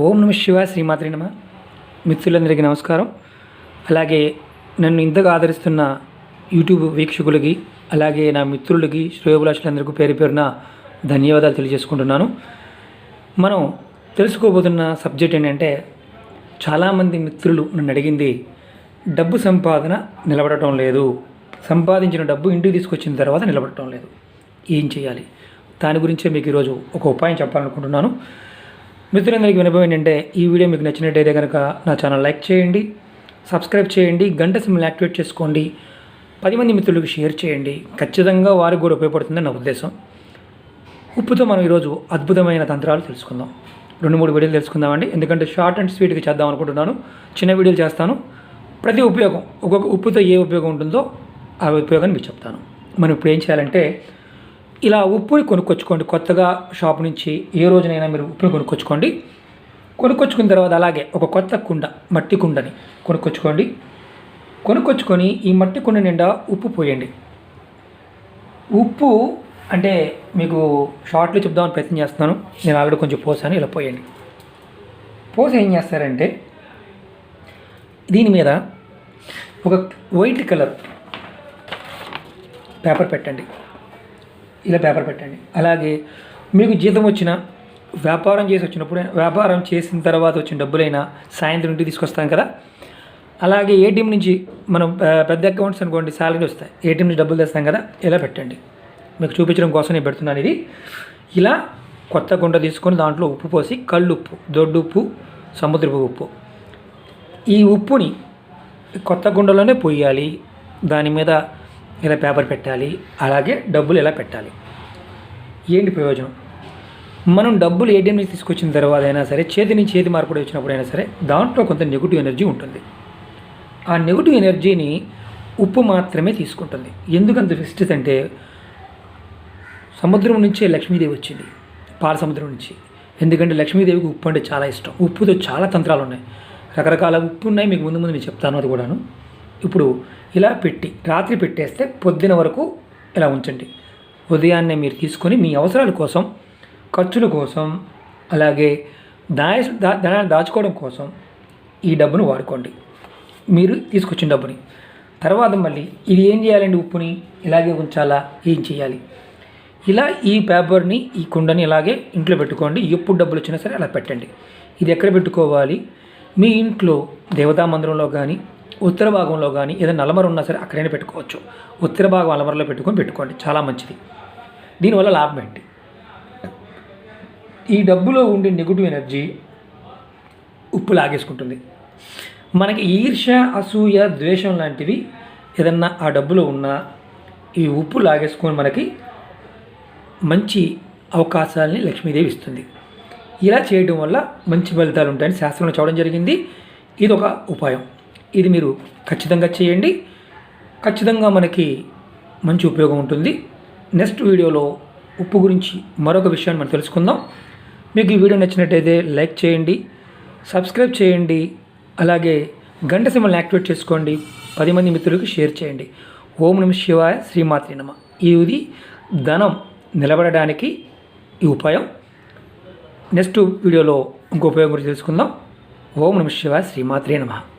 ఓం నమ శివ శ్రీమాత్రి నమ. మిత్రులందరికీ నమస్కారం. అలాగే నన్ను ఇంతగా ఆదరిస్తున్న యూట్యూబ్ వీక్షకులకి అలాగే నా మిత్రులకి శ్రేయోభిలాషులందరికీ పేరు పేరున ధన్యవాదాలు తెలియజేసుకుంటున్నాను. మనం తెలుసుకోబోతున్న సబ్జెక్ట్ ఏంటంటే చాలామంది మిత్రులు నన్ను అడిగింది డబ్బు సంపాదన నిలబడటం లేదు. సంపాదించిన డబ్బు ఇంటికి తీసుకొచ్చిన తర్వాత నిలబడటం లేదు. ఏం చేయాలి? దాని గురించే మీకు ఈరోజు ఒక ఉపాయం చెప్పాలనుకుంటున్నాను. మిత్రులందరికీ వినపం ఏంటంటే ఈ వీడియో మీకు నచ్చినట్టయితే కనుక నా ఛానల్ లైక్ చేయండి సబ్స్క్రైబ్ చేయండి గంట సిమ్ని యాక్టివేట్ చేసుకోండి పది మంది మిత్రులకు షేర్ చేయండి. ఖచ్చితంగా వారికి కూడా ఉపయోగపడుతుందని నా ఉద్దేశం. ఉప్పుతో మనం ఈరోజు అద్భుతమైన తంత్రాలు తెలుసుకుందాం. రెండు మూడు వీడియోలు తెలుసుకుందామండి. ఎందుకంటే షార్ట్ అండ్ స్వీట్గా చేద్దాం అనుకుంటున్నాను. చిన్న వీడియోలు చేస్తాను. ప్రతి ఉపయోగం ఒక్కొక్క ఉప్పుతో ఏ ఉపయోగం ఉంటుందో ఆ ఉపయోగాన్ని మీకు చెప్తాను. మనం ఇప్పుడు ఏం చేయాలంటే ఇలా ఉప్పుని కొనుక్కొచ్చుకోండి కొత్తగా షాప్ నుంచి ఏ రోజునైనా మీరు ఉప్పుని కొనుక్కొచ్చుకోండి. కొనుక్కొచ్చుకున్న తర్వాత అలాగే ఒక కొత్త కుండ మట్టి కుండని కొనుక్కొచ్చుకోండి. కొనుక్కొచ్చుకొని ఈ మట్టి కుండ నిండా ఉప్పు పోయండి. ఉప్పు అంటే మీకు షార్ట్లో చెప్దామని ప్రయత్నం చేస్తున్నాను. నేను ఆల్రెడీ కొంచెం పోసాను ఇలా పోయండి. పోసి ఏం చేస్తారంటే దీని మీద ఒక వైట్ కలర్ పేపర్ పెట్టండి. ఇలా పేపర్ పెట్టండి. అలాగే మీకు జీతం వచ్చిన వ్యాపారం చేసి వచ్చినప్పుడు వ్యాపారం చేసిన తర్వాత వచ్చిన డబ్బులైనా సాయంత్రం ఇంటికి తీసుకొస్తాం కదా. అలాగే ఏటీఎం నుంచి మనం పెద్ద అకౌంట్స్ అనుకోండి శాలరీ వస్తాయి. ఏటీఎం నుంచి డబ్బులు తెస్తాం కదా ఇలా పెట్టండి. మీకు చూపించడం కోసం నేను పెడుతున్నాను ఇది. ఇలా కొత్త గుండ తీసుకొని దాంట్లో ఉప్పు పోసి కళ్ళు ఉప్పు దొడ్డు ఉప్పు సముద్రపు ఉప్పు. ఈ ఉప్పుని కొత్త గుండలోనే పోయాలి. దాని మీద ఇలా పేపర్ పెట్టాలి అలాగే డబ్బులు ఇలా పెట్టాలి. ఏంటి ప్రయోజనం? మనం డబ్బులు ఏటీఎం నుంచి తీసుకొచ్చిన తర్వాత అయినా సరే చేతి నుంచి చేతి మార్పిడి వచ్చినప్పుడు అయినా సరే దాంట్లో కొంత నెగిటివ్ ఎనర్జీ ఉంటుంది. ఆ నెగిటివ్ ఎనర్జీని ఉప్పు మాత్రమే తీసుకుంటుంది. ఎందుకంత విశిష్టత అంటే సముద్రం నుంచే లక్ష్మీదేవి వచ్చింది పాల సముద్రం నుంచి. ఎందుకంటే లక్ష్మీదేవికి ఉప్పు అంటే చాలా ఇష్టం. ఉప్పుతో చాలా తంత్రాలు ఉన్నాయి. రకరకాల ఉప్పు ఉన్నాయి మీకు ముందు ముందు నేను చెప్తాను అది కూడాను. ఇప్పుడు ఇలా పెట్టి రాత్రి పెట్టేస్తే పొద్దున వరకు ఇలా ఉంచండి. ఉదయాన్నే మీరు తీసుకొని మీ అవసరాల కోసం ఖర్చుల కోసం అలాగే దాయ ధనాన్ని దాచుకోవడం కోసం ఈ డబ్బును వాడుకోండి. మీరు తీసుకొచ్చిన డబ్బుని. తర్వాత మళ్ళీ ఇది ఏం చేయాలండి ఉప్పుని? ఇలాగే ఉంచాలా? ఏం చేయాలి? ఇలా ఈ పేపర్ని ఈ కుండని ఇలాగే ఇంట్లో పెట్టుకోండి. ఎప్పుడు డబ్బులు వచ్చినా సరే అలా పెట్టండి. ఇది ఎక్కడ పెట్టుకోవాలి? మీ ఇంట్లో దేవతా మందిరంలో కానీ ఉత్తర భాగంలో కానీ ఏదైనా అలమర ఉన్నా సరే అక్కడైనా పెట్టుకోవచ్చు. ఉత్తర భాగం అలమరలో పెట్టుకొని పెట్టుకోండి. చాలా మంచిది. దీనివల్ల లాభం ఏంటి? ఈ డబ్బులో ఉండే నెగిటివ్ ఎనర్జీ ఉప్పు లాగేసుకుంటుంది. మనకి ఈర్ష్య అసూయ ద్వేషం లాంటివి ఏదన్నా ఆ డబ్బులో ఉన్నా ఈ ఉప్పు లాగేసుకొని మనకి మంచి అవకాశాలని లక్ష్మీదేవి ఇస్తుంది. ఇలా చేయడం వల్ల మంచి ఫలితాలు ఉంటాయని శాస్త్రంలో చూడడం జరిగింది. ఇది ఒక ఉపాయం. ఇది మీరు ఖచ్చితంగా చేయండి. ఖచ్చితంగా మనకి మంచి ఉపయోగం ఉంటుంది. నెక్స్ట్ వీడియోలో ఉప్పు గురించి మరొక విషయాన్ని మనం తెలుసుకుందాం. మీకు ఈ వీడియో నచ్చినట్టయితే లైక్ చేయండి సబ్స్క్రైబ్ చేయండి అలాగే గంట సింబల్ని యాక్టివేట్ చేసుకోండి. పది మంది మిత్రులకు షేర్ చేయండి. ఓం నమ శివాయ శ్రీమాత్రి నమ. ఇది ధనం నిలబడడానికి ఈ ఉపాయం. నెక్స్ట్ వీడియోలో ఇంకో ఉపయోగం గురించి తెలుసుకుందాం. ఓం నమ శివాయ శ్రీమాత్రే నమ.